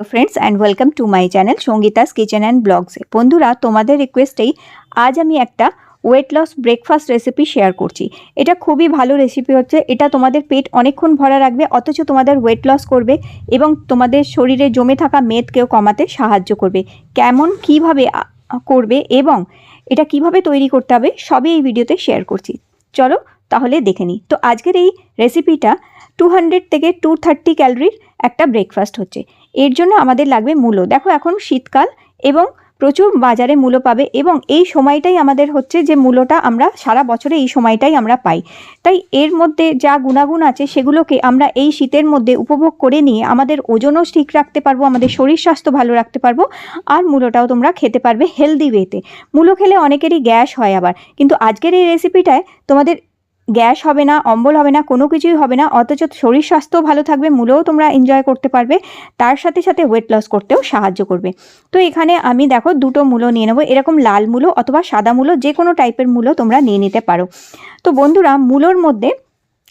Friends and welcome to my channel Sangeeta's kitchen and ব্লগসে বন্ধুরা, তোমাদের রিকোয়েস্টেই আজ আমি একটা weight loss breakfast recipe share করছি। এটা খুবই ভালো রেসিপি হচ্ছে। এটা তোমাদের পেট অনেকক্ষণ ভরা রাখবে, অথচ তোমাদের ওয়েট লস করবে এবং তোমাদের শরীরে জমে থাকা মেদকেও কমাতে সাহায্য করবে। কেমন, কীভাবে করবে এবং এটা কীভাবে তৈরি করতে হবে, সবই এই ভিডিওতে শেয়ার করছি। চলো তাহলে দেখে নিই। তো আজকের এই রেসিপিটা টু হান্ড্রেড থেকে টু থার্টি ক্যালোরির একটা ব্রেকফাস্ট হচ্ছে। এর জন্য আমাদের লাগবে মূলো। দেখো এখন শীতকাল এবং প্রচুর বাজারে মূলো পাবে এবং এই সময়টাই আমাদের হচ্ছে যে মূলোটা আমরা সারা বছরে এই সময়টাই আমরা পাই। তাই এর মধ্যে যা গুণাগুণ আছে সেগুলোকে আমরা এই শীতের মধ্যে উপভোগ করে নিয়ে আমাদের ওজনও ঠিক রাখতে পারব, আমাদের শরীর স্বাস্থ্য ভালো রাখতে পারব আর মূলোটাও তোমরা খেতে পারবে হেলদি ওয়েতে মূলো খেলে অনেকেরই গ্যাস হয় আবার। কিন্তু আজকের এই রেসিপিটায় তোমাদের গ্যাস হবে না, অম্বল হবে না, কোনো কিছুই হবে না, অথচ শরীর স্বাস্থ্য ভালো থাকবে, মূলেও তোমরা এনজয় করতে পারবে, তার সাথে সাথে ওয়েট লস করতেও সাহায্য করবে। তো এখানে আমি দেখো দুটো মূলো নিয়ে নেব, এরকম লাল মূলো অথবা সাদা মূলো, যে কোনো টাইপের মূলো তোমরা নিয়ে নিতে পারো। তো বন্ধুরা, মূলোর মধ্যে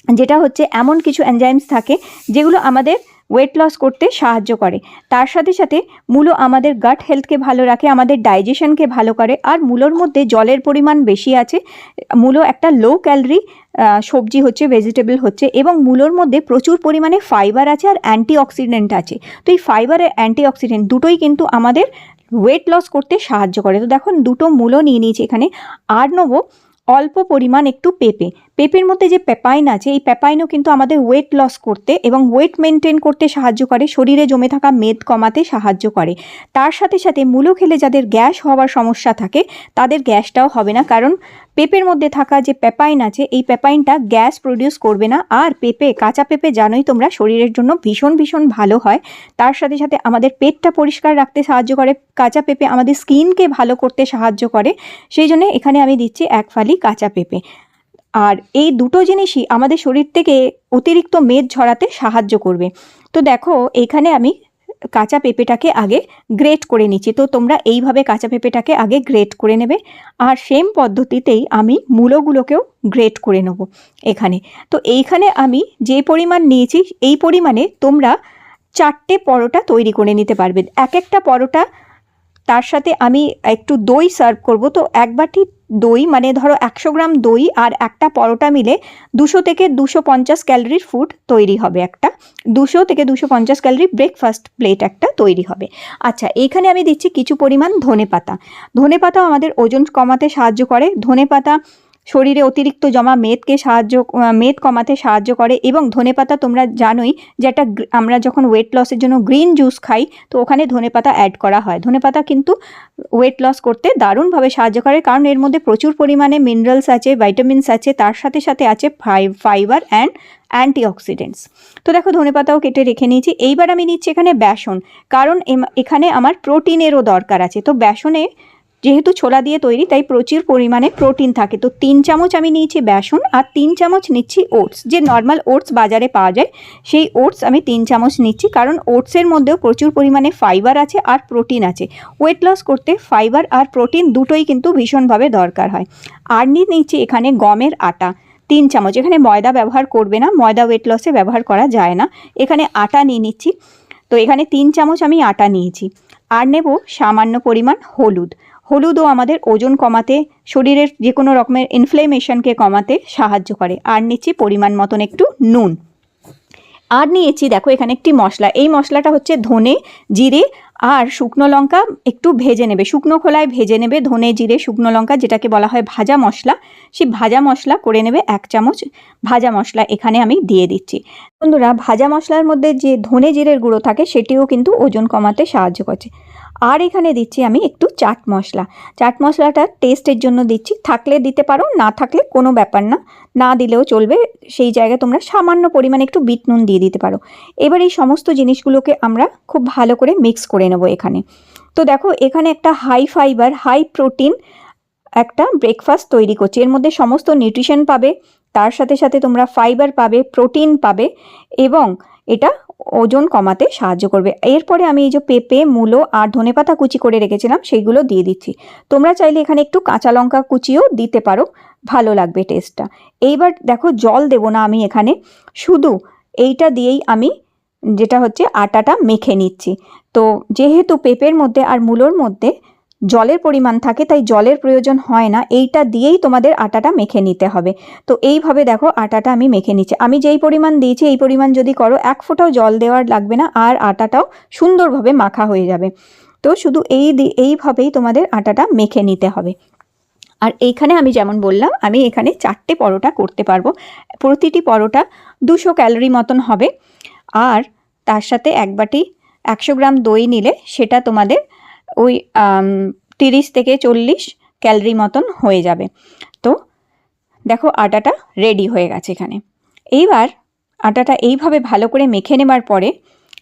যেটা হচ্ছে এমন কিছু এনজাইমস থাকে, যেগুলো আমাদের ওয়েট লস করতে সাহায্য করে। তার সাথে সাথে মূলো আমাদের গাট হেলথকে ভালো রাখে, আমাদের ডাইজেশনকে ভালো করে, আর মূলোর মধ্যে জলের পরিমাণ বেশি আছে। মূলো একটা লো ক্যালোরি সবজি হচ্ছে ভেজিটেবল হচ্ছে, এবং মূলোর মধ্যে প্রচুর পরিমাণে ফাইবার আছে আর অ্যান্টিঅক্সিডেন্ট আছে। তো এই ফাইবার আর অ্যান্টিঅক্সিডেন্ট দুটোই কিন্তু আমাদের ওয়েট লস করতে সাহায্য করে। তো দেখুন, দুটো মূলো নিয়ে নিয়েছি এখানে। আর নেব অল্প পরিমাণ একটু পেঁপে। পেঁপের মধ্যে যে পেপাইন আছে, এই পেপাইনও কিন্তু আমাদের ওয়েট লস করতে এবং ওয়েট মেনটেন করতে সাহায্য করে, শরীরে জমে থাকা মেদ কমাতে সাহায্য করে। তার সাথে সাথে মূলো খেলে যাদের গ্যাস হওয়ার সমস্যা থাকে, তাদের গ্যাসটাও হবে না। কারণ পেঁপের মধ্যে থাকা যে পেপাইন আছে, এই পেপাইনটা গ্যাস প্রডিউস করবে না। আর পেঁপে, কাঁচা পেঁপে জানোই তোমরা, শরীরের জন্য ভীষণ ভীষণ ভালো হয়। তার সাথে সাথে আমাদের পেটটা পরিষ্কার রাখতে সাহায্য করে। কাঁচা পেঁপে আমাদের স্কিনকে ভালো করতে সাহায্য করে। সেই জন্য এখানে আমি দিচ্ছি এক ফালি কাঁচা পেঁপে। আর এই দুটো জিনিসই আমাদের শরীর থেকে অতিরিক্ত মেদ ঝরাতে সাহায্য করবে। তো দেখো, এখানে আমি কাঁচা পেঁপেটাকে আগে গ্রেট করে নিচ্ছি। তো তোমরা এইভাবে কাঁচা পেঁপেটাকে আগে গ্রেট করে নেবে। আর সেম পদ্ধতিতেই আমি মূলোগুলোকেও গ্রেট করে নেব এখানে। তো এইখানে আমি যে পরিমাণ নিয়েছি, এই পরিমাণে তোমরা চারটে পরোটা তৈরি করে নিতে পারবে। এক একটা পরোটা তার সাথে আমি একটু দই সার্ভ করব। তো এক বাটি দই মানে ধরো একশো গ্রাম দই আর একটা পরোটা মিলে দুশো থেকে দুশো পঞ্চাশ ক্যালোরির ফুড তৈরি হবে একটা। দুশো থেকে দুশো পঞ্চাশ ক্যালোরি ব্রেকফাস্ট প্লেট একটা তৈরি হবে। আচ্ছা এখানে আমি দিচ্ছি কিছু পরিমাণ ধনে পাতা ধনে পাতাও আমাদের ওজন কমাতে সাহায্য করে। ধনে পাতা শরীরে অতিরিক্ত জমা মেদকে সাহায্য মেদ কমাতে সাহায্য করে এবং ধনেপাতা তোমরা জানোই যে একটা আমরা যখন ওয়েট লসের জন্য গ্রিন জুস খাই, তো ওখানে ধনেপাতা অ্যাড করা হয়। ধনেপাতা কিন্তু ওয়েট লস করতে দারুণভাবে সাহায্য করে, কারণ এর মধ্যে প্রচুর পরিমাণে মিনারেলস আছে ভাইটামিনস আছে, তার সাথে সাথে আছে ফাইবার অ্যান্ড অ্যান্টিঅক্সিডেন্টস তো দেখো, ধনেপাতাও কেটে রেখে নিয়েছি। এইবার আমি নিচ্ছি এখানে বেসন, কারণ এখানে আমার প্রোটিনেরও দরকার আছে। তো বেসনে যেহেতু ছোলা দিয়ে তৈরি, তাই প্রচুর পরিমাণে প্রোটিন থাকে। তো তিন চামচ আমি নিয়েছি বেসন আর তিন চামচ নিচ্ছি ওটস। যে নর্মাল ওটস বাজারে পাওয়া যায়, সেই ওটস আমি তিন চামচ নিচ্ছি, কারণ ওটসের মধ্যেও প্রচুর পরিমাণে ফাইবার আছে আর প্রোটিন আছে। ওয়েট লস করতে ফাইবার আর প্রোটিন দুটোই কিন্তু ভীষণভাবে দরকার হয়। আর নিয়ে নিচ্ছি এখানে গমের আটা, তিন চামচ। এখানে ময়দা ব্যবহার করবে না, ময়দা ওয়েট লসে ব্যবহার করা যায় না। এখানে আটা নিয়ে নিচ্ছি। তো এখানে তিন চামচ আমি আটা নিয়েছি। আর নেব সামান্য পরিমাণ হলুদ। হলুদও আমাদের ওজন কমাতে, শরীরের যে কোনো রকমের ইনফ্লেমেশনকে কমাতে সাহায্য করে। আর নিচ্ছি পরিমাণ মতন একটু নুন। আর নিয়েছি, দেখো এখানে একটি মশলা। এই মশলাটা হচ্ছে ধনে জিরে আর শুকনো লঙ্কা একটু ভেজে নেবে। শুকনো খোলায় ভেজে নেবে ধনে জিরে, শুকনো লঙ্কা, যেটাকে বলা হয় ভাজা মশলা। সেই ভাজা মশলা করে নেবে এক চামচ ভাজা মশলা এখানে আমি দিয়ে দিচ্ছি। বন্ধুরা, ভাজা মশলার মধ্যে যে ধনে জিরের গুঁড়ো থাকে, সেটিও কিন্তু ওজন কমাতে সাহায্য করছে। আর এখানে দিচ্ছি আমি একটু চাট মশলা। চাট মশলাটা টেস্টের জন্য দিচ্ছি। থাকলে দিতে পারো, না থাকলে কোনো ব্যাপার না। না দিলেও চলবে। সেই জায়গায় তোমরা সামান্য পরিমাণে একটু বিট নুন দিয়ে দিতে পারো। এবার এই সমস্ত জিনিসগুলোকে আমরা খুব ভালো করে মিক্স করে নেব এখানে। তো দেখো, এখানে একটা হাই ফাইবার হাই প্রোটিন একটা ব্রেকফাস্ট তৈরি করছি। এর মধ্যে সমস্ত নিউট্রিশন পাবে। তার সাথে সাথে তোমরা ফাইবার পাবে প্রোটিন পাবে এবং এটা ওজন কমাতে সাহায্য করবে। এরপরে আমি এই যে পেঁপে, মূলো আর ধনেপাতা কুচি করে রেখেছিলাম, সেইগুলো দিয়ে দিচ্ছি। তোমরা চাইলে এখানে একটু কাঁচা লঙ্কা কুচিও দিতে পারো, ভালো লাগবে টেস্টটা এইবার দেখো, জল দেব না আমি এখানে, শুধু এইটা দিয়েই আমি যেটা হচ্ছে আটাটা মেখে নিচ্ছি। তো যেহেতু পেঁপের মধ্যে আর মূলোর মধ্যে জলের পরিমাণ থাকে, তাই জলের প্রয়োজন হয় না। এইটা দিয়েই তোমাদের আটাটা মেখে নিতে হবে। তো এইভাবে দেখো আটাটা আমি মেখে নিচ্ছি। আমি যেই পরিমাণ দিয়েছি, এই পরিমাণ যদি করো, এক ফোঁটাও জল দেওয়ার লাগবে না আর আটাটাও সুন্দরভাবে মাখা হয়ে যাবে। তো শুধু এই এইভাবেই তোমাদের আটাটা মেখে নিতে হবে। আর এইখানে আমি যেমন বললাম, আমি এখানে চারটে পরোটা করতে পারব। প্রতিটি পরোটা দুশো ক্যালোরি মতন হবে। আর তার সাথে এক বাটি একশো গ্রাম দই নিলে সেটা তোমাদের ওই তিরিশ থেকে চল্লিশ ক্যালরি মতন হয়ে যাবে। তো দেখো আটাটা রেডি হয়ে গেছে এখানে। এইবার আটাটা এইভাবে ভালো করে মেখে নেবার পরে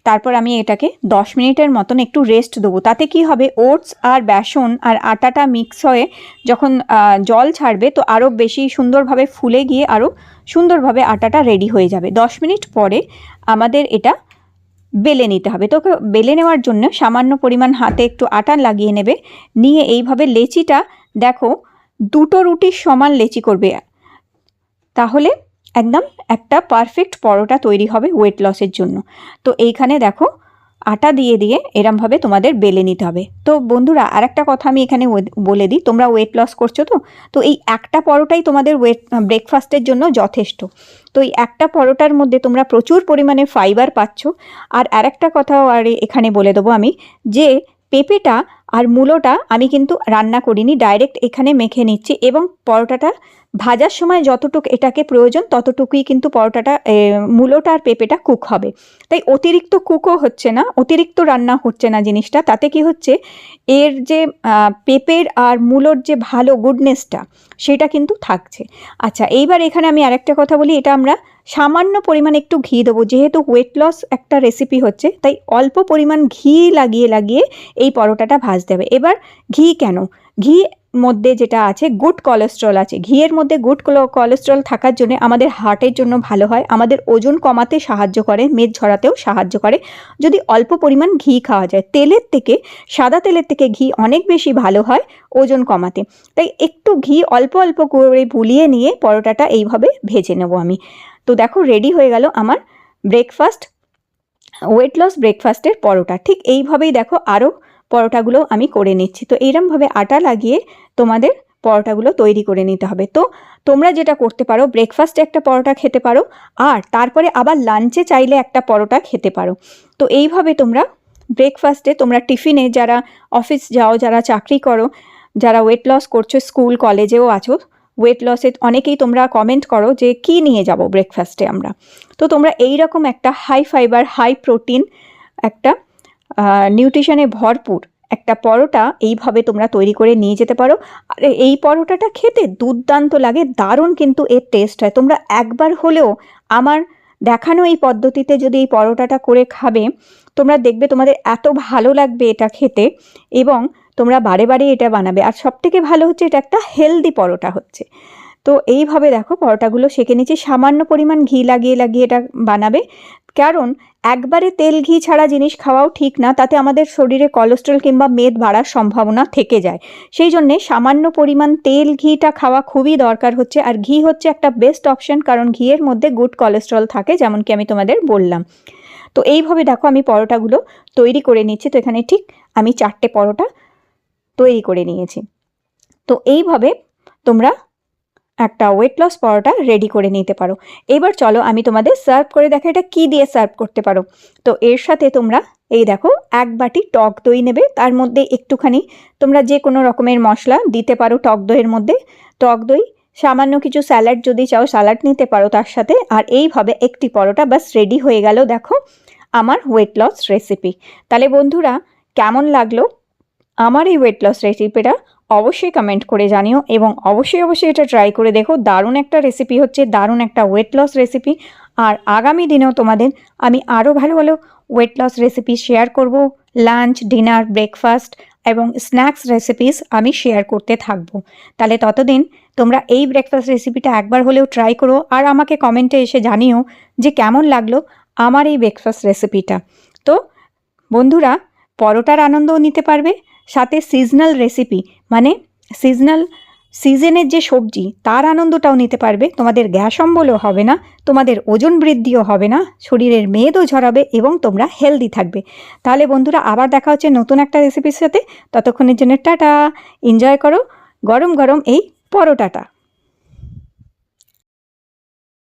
তারপর আমি এটাকে দশ মিনিটের মতন একটু রেস্ট দেবো। তাতে কি হবে? ওটস আর বেসন আর আটাটা মিক্স হয়ে যখন জল ছাড়বে তো আরও বেশি সুন্দরভাবে ফুলে গিয়ে আরও সুন্দরভাবে আটাটা রেডি হয়ে যাবে। দশ মিনিট পরে আমাদের এটা বেলে নিতে হবে। তো বেলে নেওয়ার জন্য সামান্য পরিমাণ হাতে একটু আটা লাগিয়ে নেবে। নিয়ে এইভাবে লেচিটা দেখো, দুটো রুটির সমান লেচি করবে। তাহলে একদম একটা পারফেক্ট পরোটা তৈরি হবে ওয়েট লসের জন্য। তো এইখানে দেখো আটা দিয়ে দিয়ে এরমভাবে তোমাদের বেলে নিতে হবে। তো বন্ধুরা আর একটা কথা আমি এখানে বলে দিই, তোমরা ওয়েট লস করছ তো? তো এই একটা পরোটাই তোমাদের ওয়েট ব্রেকফাস্টের জন্য যথেষ্ট। তো এই একটা পরোটার মধ্যে তোমরা প্রচুর পরিমাণে ফাইবার পাচ্ছ। আর আরেকটা কথাও আর এখানে বলে দেবো আমি যে পেঁপেটা আর মূলোটা আমি কিন্তু রান্না করিনি ডাইরেক্ট এখানে মেখে নিচ্ছি এবং পরোটাটা ভাজার সময় যতটুকু এটাকে প্রয়োজন ততটুকুই কিন্তু পরোটাটা মূলোটা আর পেঁপেটা কুক হবে। তাই অতিরিক্ত কুকও হচ্ছে না, অতিরিক্ত রান্না হচ্ছে না জিনিসটা। তাতে কি হচ্ছে, এর যে পেঁপের আর মূলোর যে ভালো গুডনেসটা সেটা কিন্তু থাকছে। আচ্ছা এইবার এখানে আমি আরেকটা কথা বলি, এটা আমরা সামান্য পরিমাণ একটু ঘি দেবো, যেহেতু ওয়েট লস একটা রেসিপি হচ্ছে, তাই অল্প পরিমাণ ঘি লাগিয়ে লাগিয়ে এই পরোটাটা ভাজতে হবে। এবার ঘি কেন? ঘি মধ্যে যেটা আছে, গুড কোলেস্ট্রল আছে। ঘিয়ের মধ্যে গুড কোলেস্ট্রল থাকার জন্য আমাদের হার্টের জন্য ভালো হয়। আমাদের ওজন কমাতে সাহায্য করে, মেদ ঝরাতেও সাহায্য করে। যদি অল্প পরিমাণ ঘি খাওয়া যায়, তেলের থেকে, সাদা তেলের থেকে ঘি অনেক বেশি ভালো হয় ওজন কমাতে। তাই একটু ঘি অল্প অল্প করে বুলিয়ে নিয়ে পরোটাটা এইভাবে ভেজে নেব আমি। তো দেখো রেডি হয়ে গেল আমার ব্রেকফাস্ট ওয়েট লস ব্রেকফাস্টের পরোটা। ঠিক এইভাবেই দেখো আরও পরোটাগুলো আমি করে নিচ্ছি। তো এইরমভাবে আটা লাগিয়ে তোমাদের পরোটাগুলো তৈরি করে নিতে হবে। তো তোমরা যেটা করতে পারো ব্রেকফাস্টে একটা পরোটা খেতে পারো, আর তারপরে আবার লাঞ্চে চাইলে একটা পরোটা খেতে পারো। তো এইভাবে তোমরা ব্রেকফাস্টে তোমরা টিফিনে যারা অফিস যাও, যারা চাকরি করো, যারা ওয়েট লস করছ স্কুল কলেজেও আছো ওয়েট লসে অনেকেই তোমরা কমেন্ট করো যে কি নিয়ে যাব ব্রেকফাস্টে আমরা। তো তোমরা এই রকম একটা হাই ফাইবার হাই প্রোটিন একটা নিউট্রিশনে ভরপুর। একটা পরোটা এইভাবে তোমরা তৈরি করে নিয়ে যেতে পারো। আর এই পরোটাটা খেতে দুর্দান্ত লাগে, দারুণ কিন্তু এর টেস্ট হয়। তোমরা একবার হলেও আমার দেখানো এই পদ্ধতিতে যদি এই পরোটাটা করে খাবে, তোমরা দেখবে তোমাদের এত ভালো লাগবে এটা খেতে এবং তোমরা বারে বারে এটা বানাবে। আর সবথেকে ভালো হচ্ছে এটা একটা হেলদি পরোটা হচ্ছে। তো এইভাবে দেখো, পরোটাগুলো সেঁকে নিচ্ছি সামান্য পরিমাণ ঘি লাগিয়ে লাগিয়ে এটা বানাবে। কারণ একবারে তেল ঘি ছাড়া জিনিস খাওয়াও ঠিক না, তাতে আমাদের শরীরে কোলেস্ট্রল কিংবা মেদ বাড়ার সম্ভাবনা থেকে যায়। সেই জন্যে সামান্য পরিমাণ তেল ঘিটা খাওয়া খুবই দরকার হচ্ছে, আর ঘি হচ্ছে একটা বেস্ট অপশন কারণ ঘিয়ের মধ্যে গুড কোলেস্ট্রল থাকে যেমন কি আমি তোমাদের বললাম। তো এইভাবে দেখো আমি পরোটাগুলো তৈরি করে নিচ্ছি, তো এখানে ঠিক আমি চারটে পরোটা তৈরি করে নিয়েছি। তো এইভাবে তোমরা একটা ওয়েট লস পরোটা রেডি করে নিতে পারো। এবার চলো আমি তোমাদের সার্ভ করে দেখো এটা কি দিয়ে সার্ভ করতে পারো। তো এর সাথে তোমরা এই দেখো এক বাটি টক দই নেবে, তার মধ্যে একটুখানি তোমরা যে কোনো রকমের মশলা দিতে পারো টক দইয়ের মধ্যে। টক দই, সামান্য কিছু স্যালাড যদি চাও স্যালাড নিতে পারো তার সাথে। আর এইভাবে একটি পরোটা বাস রেডি হয়ে গেল দেখো আমার ওয়েট লস রেসিপি তাহলে বন্ধুরা কেমন লাগল? আমার এই ওয়েট লস রেসিপিটা অবশ্যই কমেন্ট করে জানিও এবং অবশ্যই অবশ্যই এটা ট্রাই করে দেখো। দারুণ একটা রেসিপি হচ্ছে, দারুণ একটা ওয়েট লস রেসিপি আর আগামী দিনেও তোমাদের আমি আরও ভালো ভালো ওয়েট লস রেসিপি শেয়ার করব। লাঞ্চ ডিনার ব্রেকফাস্ট এবং স্ন্যাক্স রেসিপিস আমি শেয়ার করতে থাকব। তাহলে ততদিন তোমরা এই ব্রেকফাস্ট রেসিপিটা একবার হলেও ট্রাই করো আর আমাকে কমেন্টে এসে জানিও যে কেমন লাগল আমার এই ব্রেকফাস্ট রেসিপিটা তো বন্ধুরা, পরোটার আনন্দও নিতে পারবে, সাথে সিজনাল রেসিপি মানে সিজনাল সিজনের যে সবজি, তার আনন্দটাও নিতে পারবে। তোমাদের গ্যাস অম্বলও হবে না, তোমাদের ওজন বৃদ্ধিও হবে না, শরীরের মেদও ঝরাবে এবং তোমরা হেলদি থাকবে। তাহলে বন্ধুরা, আবার দেখা হচ্ছে নতুন একটা রেসিপির সাথে। ততক্ষণের জন্য টাটা এনজয় করো, গরম গরম এই পরোটাটা।